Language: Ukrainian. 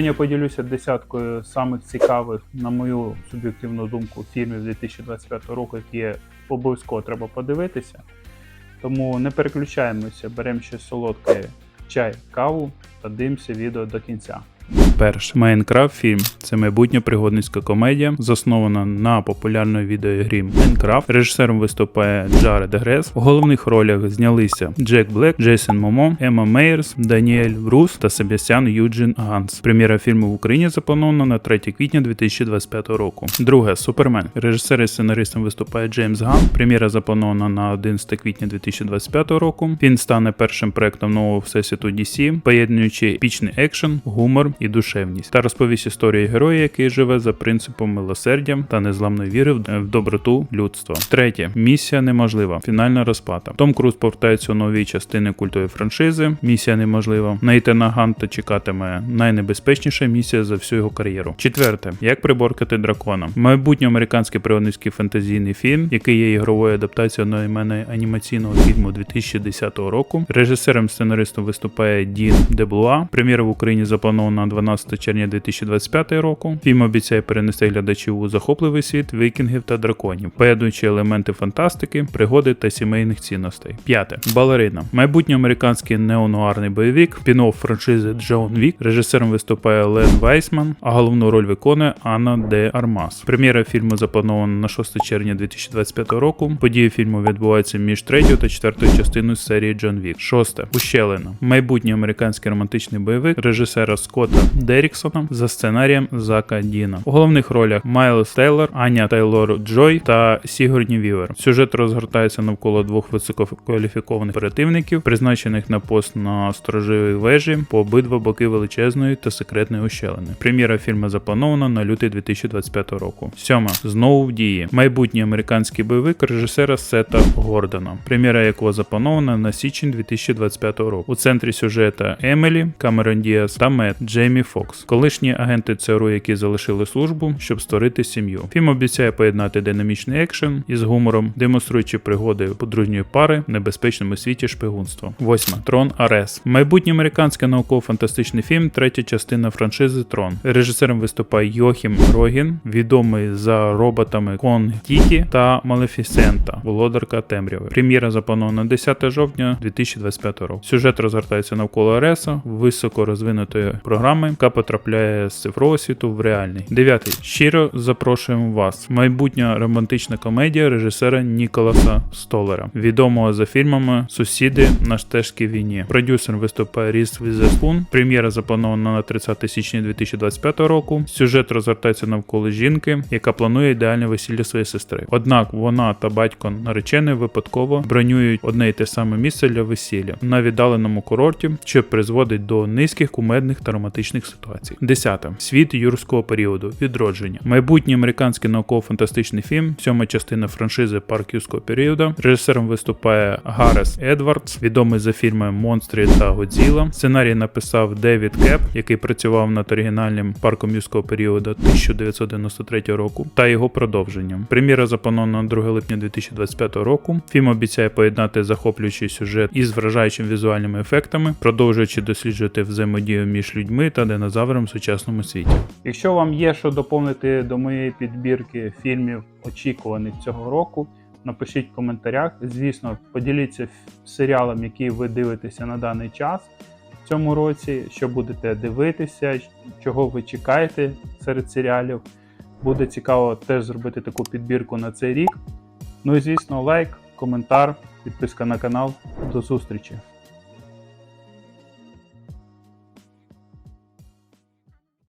Сьогодні я поділюся десяткою самих цікавих, на мою суб'єктивну думку, фільмів 2025 року, які обов'язково треба подивитися. Тому не переключаємося, беремо ще солодке чай, каву та дивимося відео до кінця. Перше, Майнкрафт фільм це майбутня пригодницька комедія, заснована на популярної відеогрі Майнкрафт. Режисером виступає Джаред Грес. У головних ролях знялися Джек Блек, Джейсон Момо, Емма Мейерс, Даніель Брус та Себастьян Юджин Ганс. Прем'єра фільму в Україні запланована на 3 квітня 2025 року. Друге Супермен. Режисер і сценаристом виступає Джеймс Ган. Прем'єра запланована на 11 квітня 2025 року. Він стане першим проектом нового всесвіту DC, поєднуючи епічний екшен, гумор і душевність, та розповість історію героя, який живе за принципом милосердя та незламної віри в доброту людства. Третє місія неможлива. Фінальна розплата. Том Круз повертається у новій частини культової франшизи. Місія неможлива. На Ганта чекатиме найнебезпечніша місія за всю його кар'єру. Четверте, як приборкати дракона. Майбутній американський пригодницький фентезійний фільм, який є ігровою адаптацією одноіменного анімаційного фільму 2010 року. Режисером сценаристом виступає Дін Деблуа. Прем'єра в Україні запланована на 12 червня 2025 року. Фільм обіцяє перенести глядачів у захопливий світ вікінгів та драконів, поєднуючи елементи фантастики, пригоди та сімейних цінностей. П'яте балерина. Майбутній американський неонуарний бойовик, пінов франшизи Джон Вік. Режисером виступає Лен Вайсман, а головну роль виконує Анна Де Армас. Прем'єра фільму запланована на 6 червня 2025 року. Події фільму відбуваються між третьою та четвертою частиною серії Джон Вік. Шосте ущелина. Майбутній американський романтичний бойовик режисера Скотта Деріксона за сценарієм Зака Діна. У головних ролях Майлз Тейлор, Аня Тейлор Джой та Сігурні Вівер. Сюжет розгортається навколо двох висококваліфікованих оперативників, призначених на пост на сторожовій вежі по обидва боки величезної та секретної ущелини. Прем'єра фільму запланована на лютий 2025 року. Сьома знову в дії. Майбутній американський бойовик режисера Сета Гордона, прем'єра якого запланована на січень 2025 року. У центрі сюжета Емілі, Камерон Діас та Мет Джеймі Фокс, колишні агенти ЦРУ, які залишили службу, щоб створити сім'ю. Фільм обіцяє поєднати динамічний екшен із гумором, демонструючи пригоди подружньої пари в небезпечному світі шпигунства. Восьма Трон Арес. Майбутній американський науково-фантастичний фільм, третя частина франшизи Трон. Режисером виступає Йохім Рогін, відомий за роботами Кон Тікі та Малефісента, володарка темряви. Прем'єра запланована 10 жовтня 2025 року. Сюжет розгортається навколо Ареса, високо розвинутої програми, яка потрапляє з цифрового світу в реальний. Дев'ятий. Щиро запрошуємо вас. Майбутня романтична комедія режисера Ніколаса Столера, відомого за фільмами Сусіди на стежці війні. Продюсером виступає Ріс Візерпун. Прем'єра запланована на 30 січня 2025 року. Сюжет розгортається навколо жінки, яка планує ідеальне весілля своєї сестри. Однак вона та батько нареченої випадково бронюють одне й те саме місце для весілля на віддаленому курорті, що призводить до низьких кумедних та романтичних ситуацій. Десяте світ юрського періоду відродження. Майбутній американський науково-фантастичний фільм, сьома частина франшизи Парк юрського періоду. Режисером виступає Гарес Едвардс, відомий за фільмами Монстри та Годзіла. Сценарій написав Девід Кеп, який працював над оригінальним парком юрського періоду 1993 року, та його продовженням. Прем'єра запланована на 2 липня 2025 року. Фільм обіцяє поєднати захоплюючий сюжет із вражаючими візуальними ефектами, продовжуючи досліджувати взаємодію між людьми та динозавром в сучасному світі. Якщо вам є що доповнити до моєї підбірки фільмів, очікуваних цього року, напишіть в коментарях. Звісно, поділіться серіалом, який ви дивитеся на даний час в цьому році, що будете дивитися, чого ви чекаєте серед серіалів. Буде цікаво теж зробити таку підбірку на цей рік. Ну і звісно, лайк, коментар, підписка на канал. До зустрічі!